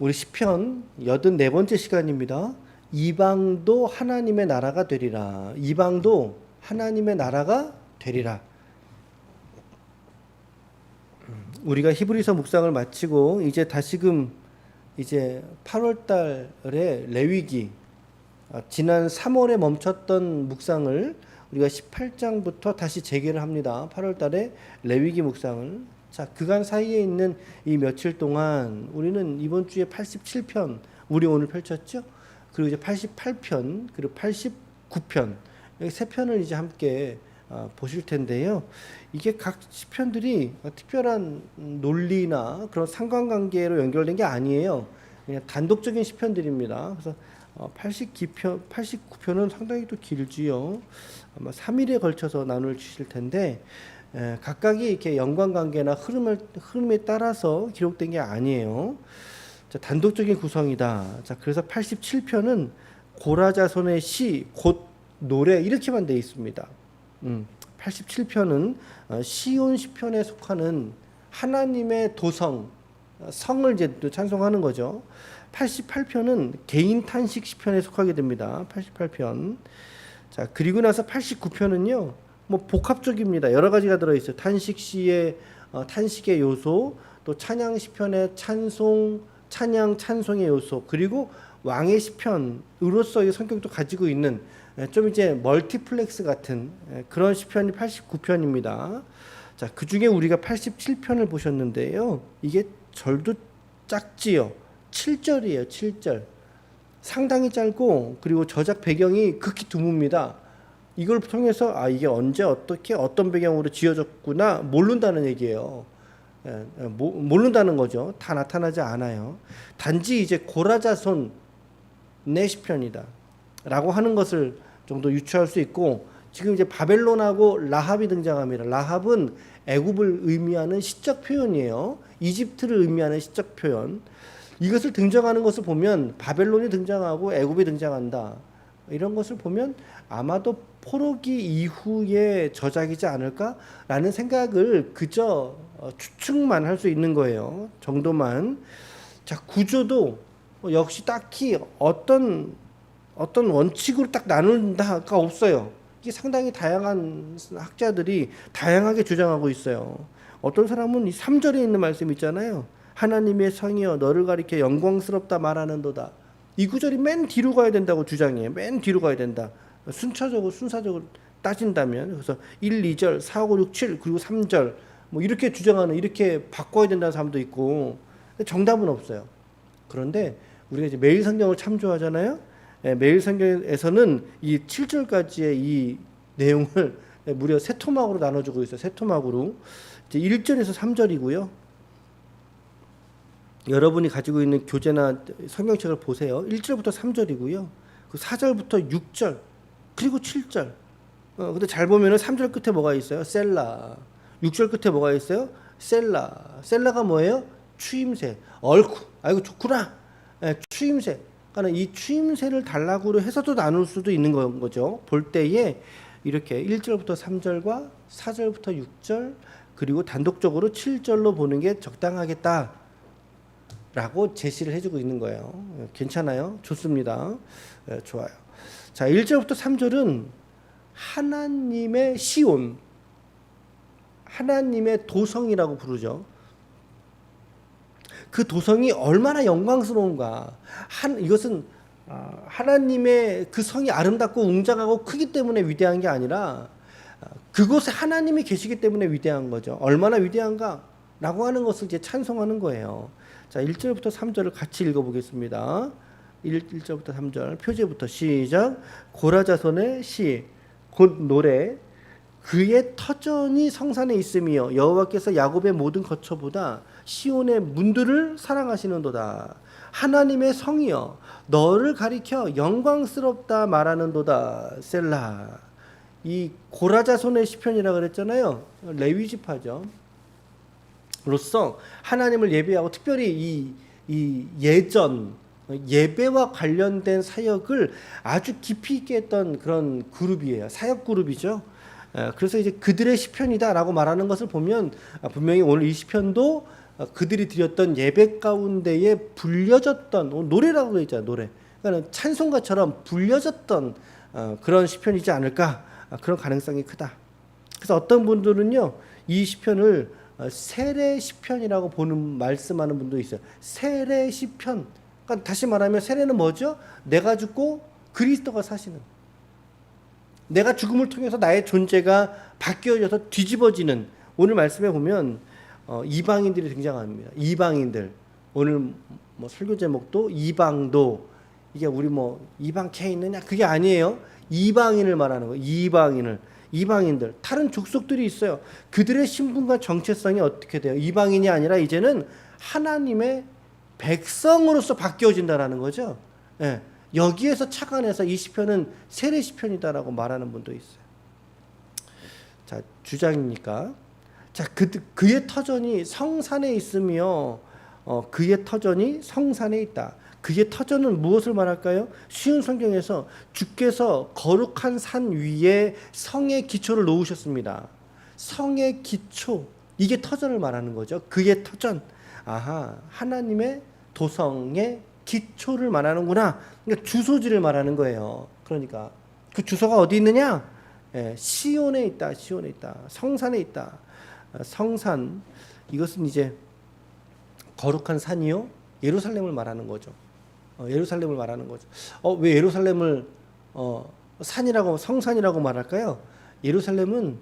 우리 시편 84번째 시간입니다. 이방도 하나님의 나라가 되리라. 이방도 하나님의 나라가 되리라. 음, 우리가 히브리서 묵상을 마치고 이제 다시금 이제 8월 달에 레위기 아, 지난 3월에 멈췄던 묵상을 우리가 18장부터 다시 재개를 합니다. 8월 달에 레위기 묵상을 자, 그간 사이에 있는 이 며칠 동안 우리는 이번 주에 87편 우리 오늘 펼쳤죠? 그리고 이제 88편, 그리고 89편 여기 세 편을 이제 함께 어, 보실 텐데요. 이게 각 시편들이 특별한 논리나 그런 상관관계로 연결된 게 아니에요. 그냥 단독적인 시편들입니다. 그래서 어, 89편, 89편은 상당히 또 길지요. 아마 3일에 걸쳐서 나눌 주실 텐데 에, 각각이 이렇게 연관관계나 흐름을 흐름에 따라서 기록된 게 아니에요. 자, 단독적인 구성이다. 자, 그래서 87편은 고라자손의 시, 곧 노래 이렇게만 돼 있습니다. 음, 87편은 어, 시온 시편에 속하는 하나님의 도성, 어, 성을 이제 또 찬송하는 거죠. 88편은 개인 탄식 시편에 속하게 됩니다. 88편. 자, 그리고 나서 89편은요. 뭐 복합적입니다. 여러 가지가 들어 있어요. 탄식 시의 어, 탄식의 요소, 또 찬양 시편의 찬송, 찬양 찬송의 요소, 그리고 왕의 시편으로서의 성격도 가지고 있는 예, 좀 이제 멀티플렉스 같은 예, 그런 시편이 89편입니다. 자, 그 중에 우리가 87편을 보셨는데요. 이게 절도 작지요. 7절이에요. 7절. 상당히 짧고 그리고 저작 배경이 극히 드뭅니다. 이걸 통해서 아 이게 언제 어떻게 어떤 배경으로 지어졌구나 모른다는 얘기예요. 예, 예, 모, 모른다는 거죠. 다 나타나지 않아요. 단지 이제 고라자손 내 시편이다. 라고 하는 것을 정도 유추할 수 있고 지금 이제 바벨론하고 라합이 등장합니다. 라합은 애굽을 의미하는 시적 표현이에요. 이집트를 의미하는 시적 표현. 이것을 등장하는 것을 보면 바벨론이 등장하고 애굽이 등장한다. 이런 것을 보면 아마도 포로기 이후의 저작이지 않을까라는 생각을 그저 어, 추측만 할 수 있는 거예요. 정도만. 자, 구조도 역시 딱히 어떤 어떤 원칙으로 딱 나눈다가 없어요. 이게 상당히 다양한 학자들이 다양하게 주장하고 있어요. 어떤 사람은 이 3절에 있는 말씀 있잖아요. 하나님의 성이여 너를 가리켜 영광스럽다 말하는도다. 이 구절이 맨 뒤로 가야 된다고 주장해요. 맨 뒤로 가야 된다. 순차적으로 순사적으로 따진다면 그래서 1, 2절, 4, 5, 6, 7 그리고 3절 뭐 이렇게 주장하는 이렇게 바꿔야 된다는 사람도 있고 정답은 없어요. 그런데 우리가 이제 매일 성경을 참조하잖아요. 예, 매일 성경에서는 이 7절까지의 이 내용을 무려 세 토막으로 나눠주고 있어요. 세 토막으로. 이제 1절에서 3절이고요. 여러분이 가지고 있는 교재나 성경책을 보세요. 1절부터 3절이고요. 그 4절부터 6절, 그리고 7절. 어, 근데 잘 보면은 3절 끝에 뭐가 있어요? 셀라. 6절 끝에 뭐가 있어요? 셀라. 셀라가 뭐예요? 추임새. 얼쿠. 아이고 좋구나. 예, 추임새. 그러니까 이 추임새를 단락으로 해서도 나눌 수도 있는 거죠. 볼 때에 이렇게 1절부터 3절과 4절부터 6절 그리고 단독적으로 7절로 보는 게 적당하겠다. 라고 제시를 해주고 있는 거예요. 괜찮아요? 좋습니다. 네, 좋아요. 자, 1절부터 3절은 하나님의 시온, 하나님의 도성이라고 부르죠. 그 도성이 얼마나 영광스러운가. 한 이것은 아, 하나님의 그 성이 아름답고 웅장하고 크기 때문에 위대한 게 아니라 아, 그곳에 하나님이 계시기 때문에 위대한 거죠. 얼마나 위대한가 라고 하는 것을 이제 찬송하는 거예요. 자, 1절부터 3절을 같이 읽어 보겠습니다. 1, 1절부터 3절 표제부터 시작. 고라자손의 시, 곧 노래. 그의 터전이 성산에 있으며 여호와께서 야곱의 모든 거처보다 시온의 문들을 사랑하시는도다. 하나님의 성이여 너를 가리켜 영광스럽다 말하는도다. 셀라. 이 고라자손의 시편이라 그랬잖아요. 레위 지파죠. 로서 하나님을 예배하고 특별히 이, 이 예전 예배와 관련된 사역을 아주 깊이 있게 했던 그런 그룹이에요. 사역 그룹이죠. 그래서 이제 그들의 시편이다라고 말하는 것을 보면 분명히 오늘 이 시편도 어, 그들이 드렸던 예배 가운데에 불려졌던 어, 노래라고 했잖아요. 노래. 그러니까 찬송가처럼 불려졌던 어, 그런 시편이지 않을까 아, 그런 가능성이 크다. 그래서 어떤 분들은요 이 시편을 어, 세례 시편이라고 보는 말씀하는 분도 있어요. 세례 시편. 그러니까 다시 말하면 세례는 뭐죠? 내가 죽고 그리스도가 사시는. 내가 죽음을 통해서 나의 존재가 바뀌어져서 뒤집어지는 오늘 말씀에 보면 어, 이방인들이 등장합니다. 이방인들 오늘 뭐 설교 제목도 이방도 이게 우리 뭐 이방 캐 있느냐 그게 아니에요. 이방인을 말하는 거예요. 이방인을 이방인들 다른 족속들이 있어요. 그들의 신분과 정체성이 어떻게 돼요? 이방인이 아니라 이제는 하나님의 백성으로서 바뀌어진다라는 거죠. 예. 여기에서 착안해서 이 시편은 세례 시편이다라고 말하는 분도 있어요. 자 주장이니까 자 그, 그의 터전이 성산에 있으며 어, 그의 터전이 성산에 있다. 그의 터전은 무엇을 말할까요? 쉬운 성경에서 주께서 거룩한 산 위에 성의 기초를 놓으셨습니다. 성의 기초 이게 터전을 말하는 거죠. 그의 터전 아하 하나님의 도성의 기초를 말하는구나. 그러니까 주소지를 말하는 거예요. 그러니까 그 주소가 어디 있느냐? 예, 시온에 있다. 시온에 있다. 성산에 있다. 어, 성산 이것은 이제 거룩한 산이요 예루살렘을 말하는 거죠. 어, 예루살렘을 말하는 거죠. 어, 왜 예루살렘을 어, 산이라고 성산이라고 말할까요? 예루살렘은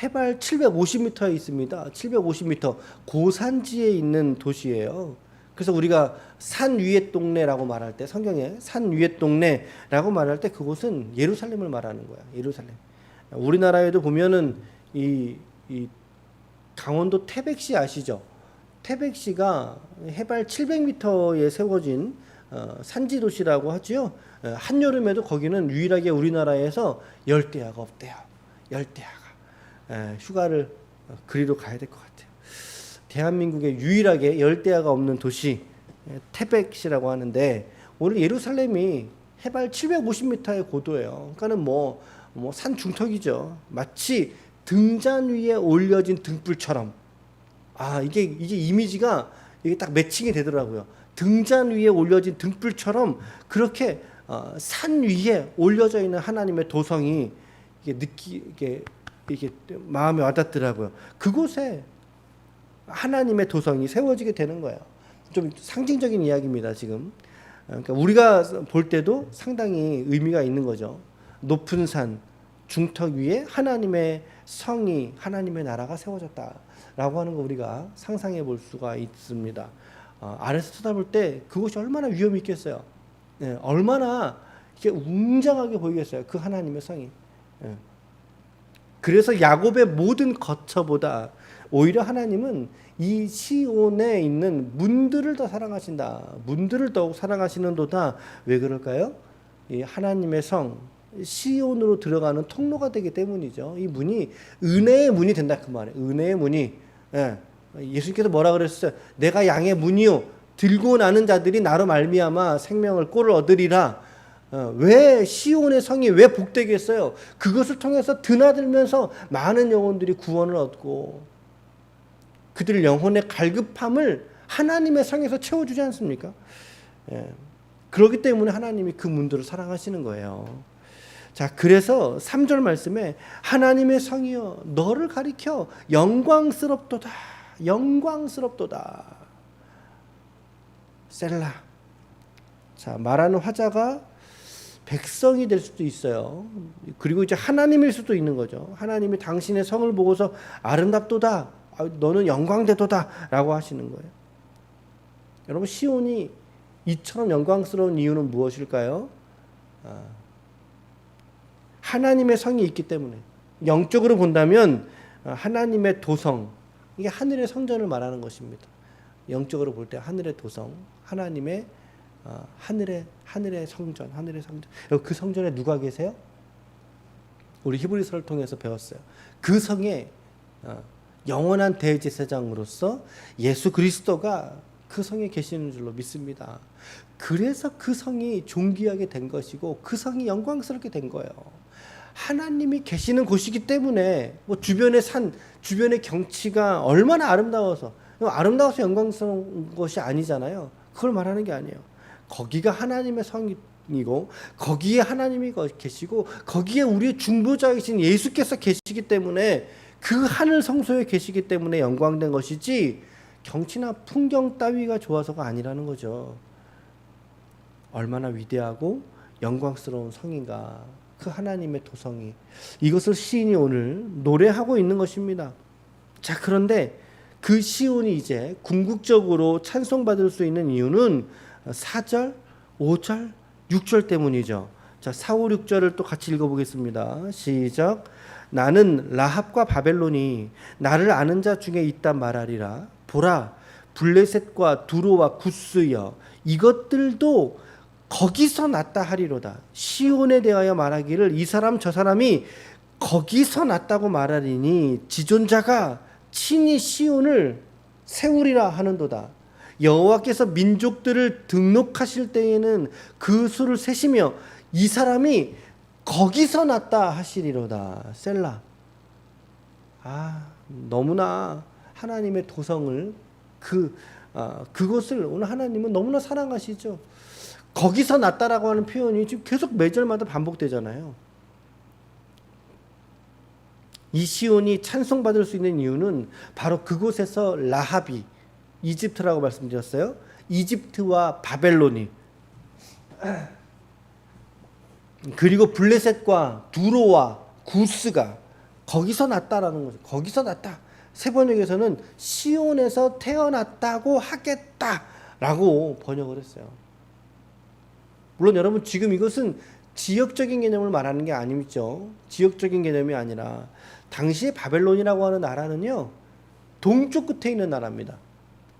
해발 750m에 있습니다. 750m 고산지에 있는 도시예요. 그래서 우리가 산 위의 동네라고 말할 때 성경에 산 위의 동네라고 말할 때 그곳은 예루살렘을 말하는 거야. 예루살렘. 우리나라에도 보면은 이, 이 강원도 태백시 아시죠? 태백시가 해발 700m에 세워진 어, 산지 도시라고 하지요. 어, 한여름에도 거기는 유일하게 우리나라에서 열대야가 없대요. 열대야가 에, 휴가를 어, 그리로 가야 될 것 같아요. 대한민국에 유일하게 열대야가 없는 도시 에, 태백시라고 하는데 오늘 예루살렘이 해발 750m의 고도예요. 그러니까는 뭐 뭐 산 중턱이죠. 마치 등잔 위에 올려진 등불처럼 아 이게 이게 이미지가 이게 딱 매칭이 되더라고요. 등잔 위에 올려진 등불처럼 그렇게 어, 산 위에 올려져 있는 하나님의 도성이 이게 느끼 이게 이게 마음에 와닿더라고요. 그곳에 하나님의 도성이 세워지게 되는 거예요. 좀 상징적인 이야기입니다. 지금 그러니까 우리가 볼 때도 상당히 의미가 있는 거죠. 높은 산 중턱 위에 하나님의 성이 하나님의 나라가 세워졌다라고 하는 거 우리가 상상해 볼 수가 있습니다. 어, 아래서 쳐다볼 때 그것이 얼마나 위험이 있겠어요. 예, 얼마나 이게 웅장하게 보이겠어요. 그 하나님의 성이. 예. 그래서 야곱의 모든 거처보다 오히려 하나님은 이 시온에 있는 문들을 더 사랑하신다. 문들을 더욱 사랑하시는도다. 왜 그럴까요? 이 하나님의 성 시온으로 들어가는 통로가 되기 때문이죠. 이 문이 은혜의 문이 된다 그 말이에요. 은혜의 문이 예. 예수님께서 뭐라 그랬어요? 내가 양의 문이요 들고 나는 자들이 나로 말미암아 생명을 꼴을 얻으리라. 어, 왜 시온의 성이 왜 복되겠어요? 그것을 통해서 드나들면서 많은 영혼들이 구원을 얻고 그들 영혼의 갈급함을 하나님의 성에서 채워주지 않습니까? 예. 그렇기 때문에 하나님이 그 문들을 사랑하시는 거예요. 자, 그래서 3절 말씀에 하나님의 성이여 너를 가리켜 영광스럽도다. 영광스럽도다. 셀라. 자, 말하는 화자가 백성이 될 수도 있어요. 그리고 이제 하나님일 수도 있는 거죠. 하나님이 당신의 성을 보고서 아름답도다. 아, 너는 영광되도다 라고 하시는 거예요. 여러분 시온이 이처럼 영광스러운 이유는 무엇일까요? 아, 하나님의 성이 있기 때문에 영적으로 본다면 아, 하나님의 도성 이게 하늘의 성전을 말하는 것입니다. 영적으로 볼 때 하늘의 도성, 하나님의 어, 하늘의 하늘의 성전, 하늘의 성전. 그 성전에 누가 계세요? 우리 히브리서를 통해서 배웠어요. 그 성에 어, 영원한 대제사장으로서 예수 그리스도가 그 성에 계시는 줄로 믿습니다. 그래서 그 성이 존귀하게 된 것이고 그 성이 영광스럽게 된 거예요. 하나님이 계시는 곳이기 때문에 뭐 주변의 산, 주변의 경치가 얼마나 아름다워서 아름다워서 영광스러운 것이 아니잖아요. 그걸 말하는 게 아니에요. 거기가 하나님의 성이고 거기에 하나님이 거- 계시고 거기에 우리의 중보자이신 예수께서 계시기 때문에 그 하늘 성소에 계시기 때문에 영광된 것이지 경치나 풍경 따위가 좋아서가 아니라는 거죠. 얼마나 위대하고 영광스러운 성인가 그 하나님의 도성이 이것을 시인이 오늘 노래하고 있는 것입니다. 자 그런데 그 시온이 이제 궁극적으로 찬송받을 수 있는 이유는 4절, 5절, 6절 때문이죠. 자 4, 5, 6절을 또 같이 읽어보겠습니다. 시작 나는 라합과 바벨론이 나를 아는 자 중에 있다 말하리라 보라 블레셋과 두로와 구스여 이것들도 거기서 났다 하리로다. 시온에 대하여 말하기를 이 사람 저 사람이 거기서 났다고 말하리니 지존자가 친히 시온을 세우리라 하는도다. 여호와께서 민족들을 등록하실 때에는 그 수를 세시며 이 사람이 거기서 났다 하시리로다. 셀라. 아 너무나 하나님의 도성을 그 아, 그것을 오늘 하나님은 너무나 사랑하시죠. 거기서 났다라고 하는 표현이 지금 계속 매절마다 반복되잖아요. 이 시온이 찬송받을 수 있는 이유는 바로 그곳에서 라합이 이집트라고 말씀드렸어요. 이집트와 바벨론이 그리고 블레셋과 두로와 구스가 거기서 났다라는 거죠. 거기서 났다. 세번역에서는 시온에서 태어났다고 하겠다라고 번역을 했어요. 물론 여러분 지금 이것은 지역적인 개념을 말하는 게 아니죠. 지역적인 개념이 아니라 당시에 바벨론이라고 하는 나라는요. 동쪽 끝에 있는 나라입니다.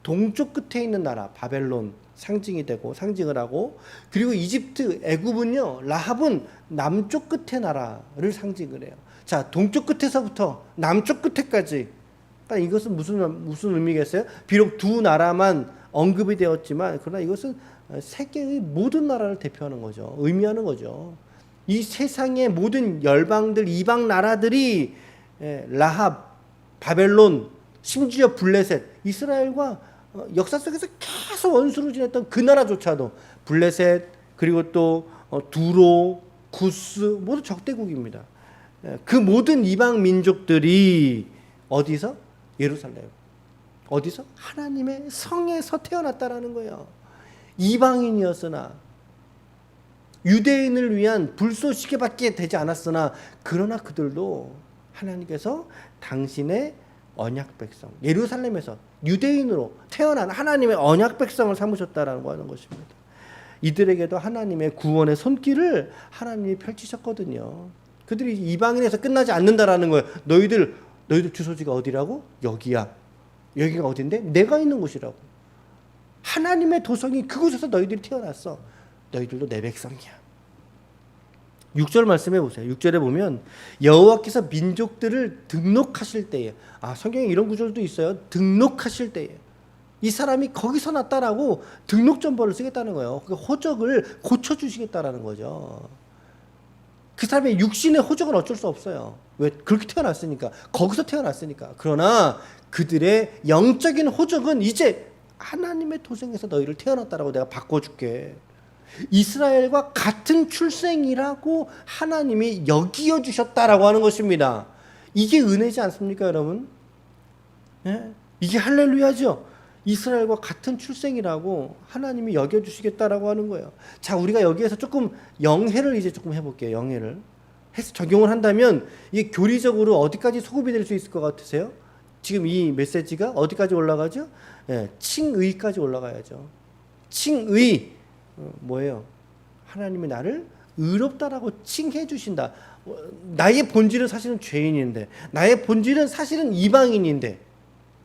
동쪽 끝에 있는 나라 바벨론 상징이 되고 상징을 하고 그리고 이집트 애굽은요. 라합은 남쪽 끝의 나라를 상징을 해요. 자, 동쪽 끝에서부터 남쪽 끝에까지 그러니까 이것은 무슨 무슨 의미겠어요? 비록 두 나라만 언급이 되었지만 그러나 이것은 세계의 모든 나라를 대표하는 거죠. 의미하는 거죠. 이 세상의 모든 열방들 이방 나라들이 예, 라합, 바벨론, 심지어 블레셋, 이스라엘과 어, 역사 속에서 계속 원수로 지냈던 그 나라조차도 블레셋 그리고 또 어, 두로, 구스 모두 적대국입니다. 예, 그 모든 이방 민족들이 어디서 예루살렘 어디서 하나님의 성에서 태어났다라는 거예요. 이방인이었으나 유대인을 위한 불쏘시개밖에 되지 않았으나 그러나 그들도 하나님께서 당신의 언약 백성 예루살렘에서 유대인으로 태어난 하나님의 언약 백성을 삼으셨다라는 거 하는 것입니다. 이들에게도 하나님의 구원의 손길을 하나님이 펼치셨거든요. 그들이 이방인에서 끝나지 않는다라는 거예요. 너희들 너희들 주소지가 어디라고? 여기야. 여기가 어딘데? 내가 있는 곳이라고. 하나님의 도성이 그곳에서 너희들이 태어났어. 너희들도 내 백성이야. 6절 말씀해 보세요. 6절에 보면 여호와께서 민족들을 등록하실 때에 아 성경에 이런 구절도 있어요. 등록하실 때에 이 사람이 거기서 났다라고 등록 정보를 쓰겠다는 거예요. 그 호적을 고쳐 주시겠다라는 거죠. 그 사람의 육신의 호적은 어쩔 수 없어요. 왜 그렇게 태어났으니까 거기서 태어났으니까. 그러나 그들의 영적인 호적은 이제 하나님의 도생에서 너희를 태어났다라고 내가 바꿔줄게. 이스라엘과 같은 출생이라고 하나님이 여기어 주셨다라고 하는 것입니다. 이게 은혜지 않습니까, 여러분? 예? 이게 할렐루야죠. 이스라엘과 같은 출생이라고 하나님이 여겨 주시겠다라고 하는 거예요. 자, 우리가 여기에서 조금 영해를 이제 조금 해볼게요. 영해를 해서 적용을 한다면 이게 교리적으로 어디까지 소급이 될 수 있을 것 같으세요? 지금 이 메시지가 어디까지 올라가죠? 예, 칭의까지 올라가야죠. 칭의 어, 뭐예요? 하나님이 나를 의롭다라고 칭해 주신다. 어, 나의 본질은 사실은 죄인인데, 나의 본질은 사실은 이방인인데,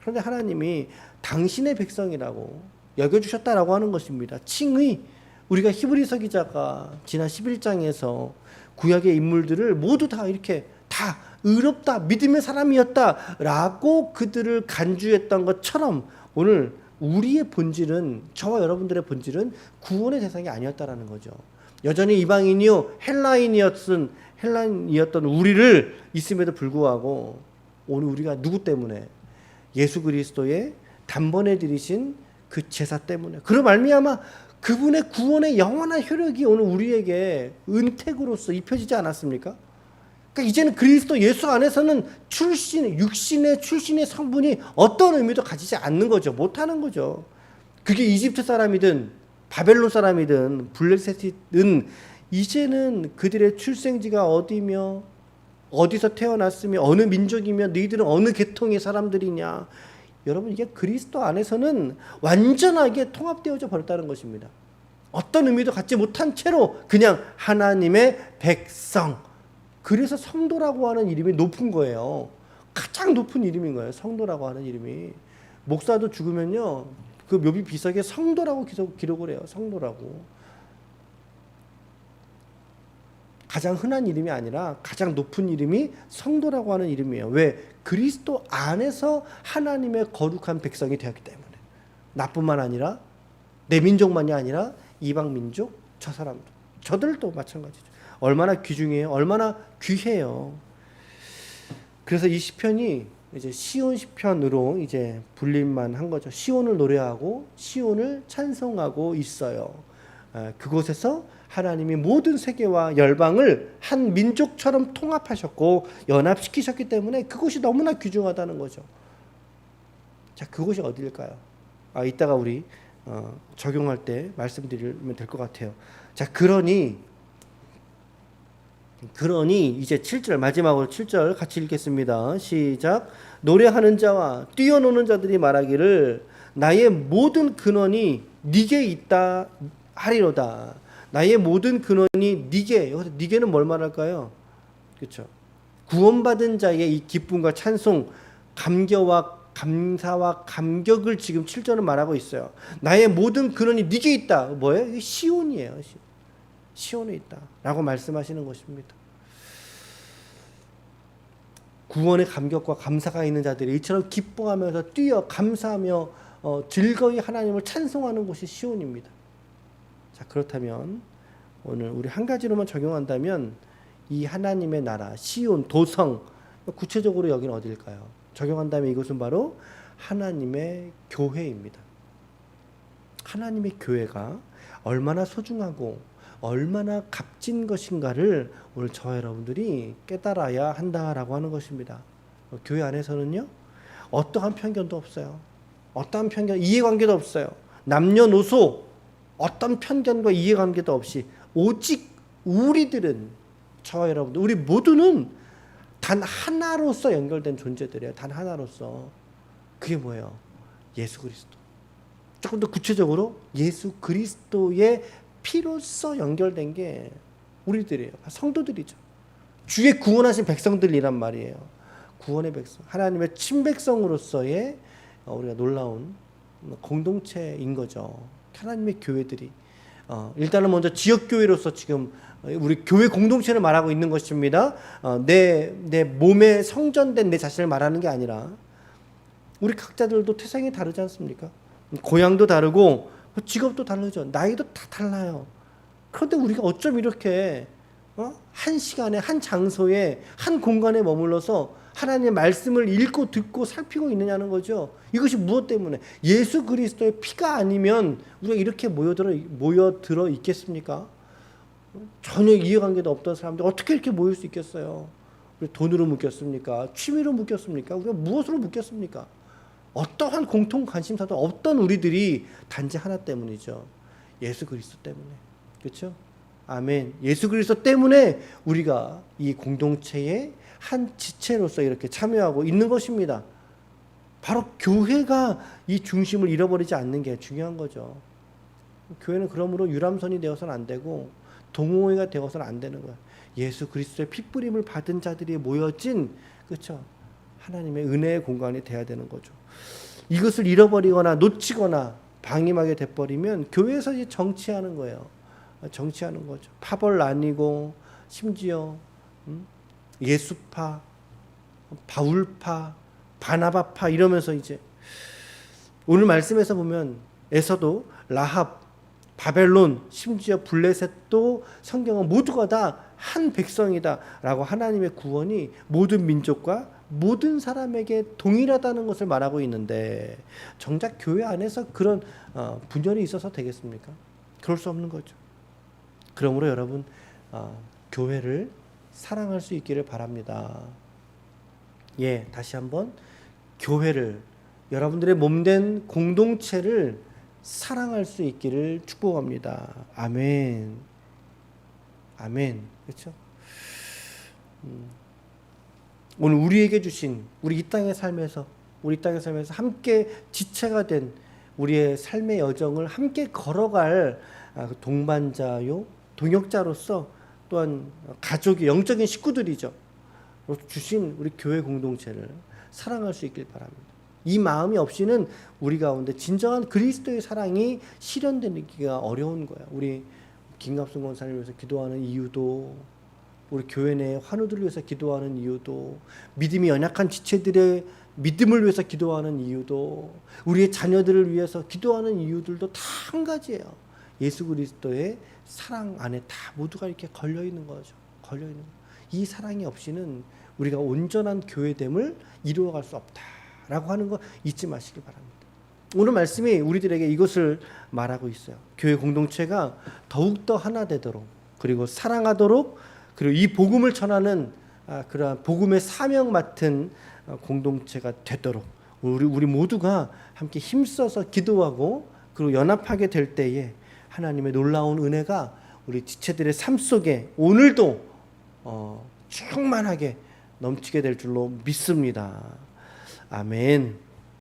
그런데 하나님이 당신의 백성이라고 여겨 주셨다라고 하는 것입니다. 칭의 우리가 히브리서 기자가 지난 11장에서 구약의 인물들을 모두 다 이렇게 다 의롭다 믿음의 사람이었다라고 그들을 간주했던 것처럼 오늘 우리의 본질은 저와 여러분들의 본질은 구원의 대상이 아니었다라는 거죠. 여전히 이방인이요 헬라인이었던 헬라인이었던 우리를 있음에도 불구하고 오늘 우리가 누구 때문에 예수 그리스도의 단번에 들이신 그 제사 때문에 그로 말미암아 그분의 구원의 영원한 효력이 오늘 우리에게 은택으로서 입혀지지 않았습니까? 그러니까 이제는 그리스도 예수 안에서는 출신 육신의 출신의 성분이 어떤 의미도 가지지 않는 거죠. 못 하는 거죠. 그게 이집트 사람이든 바벨론 사람이든 블레셋이든 이제는 그들의 출생지가 어디며 어디서 태어났으며 어느 민족이며 너희들은 어느 계통의 사람들이냐. 여러분 이게 그리스도 안에서는 완전하게 통합되어져 버렸다는 것입니다. 어떤 의미도 갖지 못한 채로 그냥 하나님의 백성. 그래서 성도라고 하는 이름이 높은 거예요. 가장 높은 이름인 거예요. 성도라고 하는 이름이. 목사도 죽으면요. 그 묘비 비석에 성도라고 기록, 기록을 해요. 성도라고. 가장 흔한 이름이 아니라 가장 높은 이름이 성도라고 하는 이름이에요. 왜? 그리스도 안에서 하나님의 거룩한 백성이 되었기 때문에. 나뿐만 아니라 내 민족만이 아니라 이방 민족 저 사람도 저들도 마찬가지죠. 얼마나 귀중해요. 얼마나 귀해요. 그래서 이 시편이 이제 시온 시편으로 이제 불릴만 한 거죠. 시온을 노래하고 시온을 찬송하고 있어요. 아, 그곳에서 하나님이 모든 세계와 열방을 한 민족처럼 통합하셨고 연합시키셨기 때문에 그곳이 너무나 귀중하다는 거죠. 자, 그곳이 어디일까요? 아, 이따가 우리 어, 적용할 때 말씀드리면 될 것 같아요. 자, 그러니 그러니 이제 7절 마지막으로 7절 같이 읽겠습니다. 시작. 노래하는 자와 뛰어노는 자들이 말하기를 나의 모든 근원이 네게 있다 하리로다. 나의 모든 근원이 네게 여기서 네게는 뭘 말할까요? 그렇죠. 구원받은 자의 이 기쁨과 찬송, 감겨와 감사와 감격을 지금 7절은 말하고 있어요. 나의 모든 근원이 네게 있다. 뭐예요? 시온이에요. 시온 에 있다 라고 말씀하시는 것입니다. 구원의 감격과 감사가 있는 자들이 이처럼 기뻐하면서 뛰어 감사하며 어, 즐거이 하나님을 찬송하는 곳이 시온입니다. 자 그렇다면 오늘 우리 한 가지로만 적용한다면 이 하나님의 나라 시온 도성 구체적으로 여기는 어디일까요? 적용한다면 이것은 바로 하나님의 교회입니다. 하나님의 교회가 얼마나 소중하고 얼마나 값진 것인가를 오늘 저 여러분들이 깨달아야 한다라고 하는 것입니다. 교회 안에서는요, 어떠한 편견도 없어요. 어떠한 편견, 이해관계도 없어요. 남녀노소, 어떤 편견과 이해관계도 없이 오직 우리들은 저와 여러분들, 우리 모두는 단 하나로서 연결된 존재들이에요. 단 하나로서. 그게 뭐예요? 예수 그리스도. 조금 더 구체적으로 예수 그리스도의 피로써 연결된 게 우리들이에요. 성도들이죠. 주의 구원하신 백성들이란 말이에요. 구원의 백성, 하나님의 친백성으로서의 어, 우리가 놀라운 공동체인 거죠. 하나님의 교회들이 어, 일단은 먼저 지역 교회로서 지금 우리 교회 공동체를 말하고 있는 것입니다. 어, 내, 내 몸에 성전된 내 자신을 말하는 게 아니라 우리 각자들도 태생이 다르지 않습니까? 고향도 다르고 직업도 다르죠. 나이도 다 달라요. 그런데 우리가 어쩜 이렇게 어? 한 시간에 한 장소에 한 공간에 머물러서 하나님의 말씀을 읽고 듣고 살피고 있느냐는 거죠. 이것이 무엇 때문에 예수 그리스도의 피가 아니면 우리가 이렇게 모여들어 모여들어 있겠습니까? 전혀 이해관계도 없던 사람들 어떻게 이렇게 모일 수 있겠어요? 돈으로 묶였습니까? 취미로 묶였습니까? 우리가 무엇으로 묶였습니까? 어떠한 공통 관심사도 없던 우리들이 단지 하나 때문이죠. 예수 그리스도 때문에. 그렇죠? 아멘. 예수 그리스도 때문에 우리가 이 공동체의 한 지체로서 이렇게 참여하고 있는 것입니다. 바로 교회가 이 중심을 잃어버리지 않는 게 중요한 거죠. 교회는 그러므로 유람선이 되어서는 안 되고 동호회가 되어서는 안 되는 거예요. 예수 그리스도의 핏부림을 받은 자들이 모여진 그렇죠. 하나님의 은혜의 공간이 돼야 되는 거죠. 이것을 잃어버리거나 놓치거나 방임하게 돼버리면 교회에서 이제 정치하는 거예요. 정치하는 거죠. 파벌 나뉘고 심지어 음? 예수파, 바울파, 바나바파 이러면서 이제 오늘 말씀에서 보면 에서도 라합, 바벨론, 심지어 블레셋도 성경은 모두가 다 한 백성이다라고 하나님의 구원이 모든 민족과 모든 사람에게 동일하다는 것을 말하고 있는데 정작 교회 안에서 그런 어, 분열이 있어서 되겠습니까? 그럴 수 없는 거죠. 그러므로 여러분 어, 교회를 사랑할 수 있기를 바랍니다. 예, 다시 한번 교회를 여러분들의 몸된 공동체를 사랑할 수 있기를 축복합니다. 아멘. 아멘. 그렇죠? 음, 오늘 우리에게 주신 우리 이 땅의 삶에서 우리 땅의 삶에서 함께 지체가 된 우리의 삶의 여정을 함께 걸어갈 아, 그 동반자요 동역자로서 또한 가족의 영적인 식구들이죠. 주신 우리 교회 공동체를 사랑할 수 있길 바랍니다. 이 마음이 없이는 우리 가운데 진정한 그리스도의 사랑이 실현되기가 어려운 거야. 우리 김갑순 권사를 위해서 기도하는 이유도 우리 교회 내 환우들을 위해서 기도하는 이유도 믿음이 연약한 지체들의 믿음을 위해서 기도하는 이유도 우리의 자녀들을 위해서 기도하는 이유들도 다 한 가지예요. 예수 그리스도의 사랑 안에 다 모두가 이렇게 걸려 있는 거죠. 걸려 있는 거. 이 사랑이 없이는 우리가 온전한 교회됨을 이루어갈 수 없다라고 하는 거 잊지 마시길 바랍니다. 오늘 말씀이 우리들에게 이것을 말하고 있어요. 교회 공동체가 더욱 더 하나 되도록 그리고 사랑하도록 그리고 이 복음을 전하는 아, 그러한 복음의 사명 맡은 어, 공동체가 되도록 우리 우리 모두가 함께 힘써서 기도하고 그리고 연합하게 될 때에 하나님의 놀라운 은혜가 우리 지체들의 삶 속에 오늘도 어, 충만하게 넘치게 될 줄로 믿습니다. 아멘.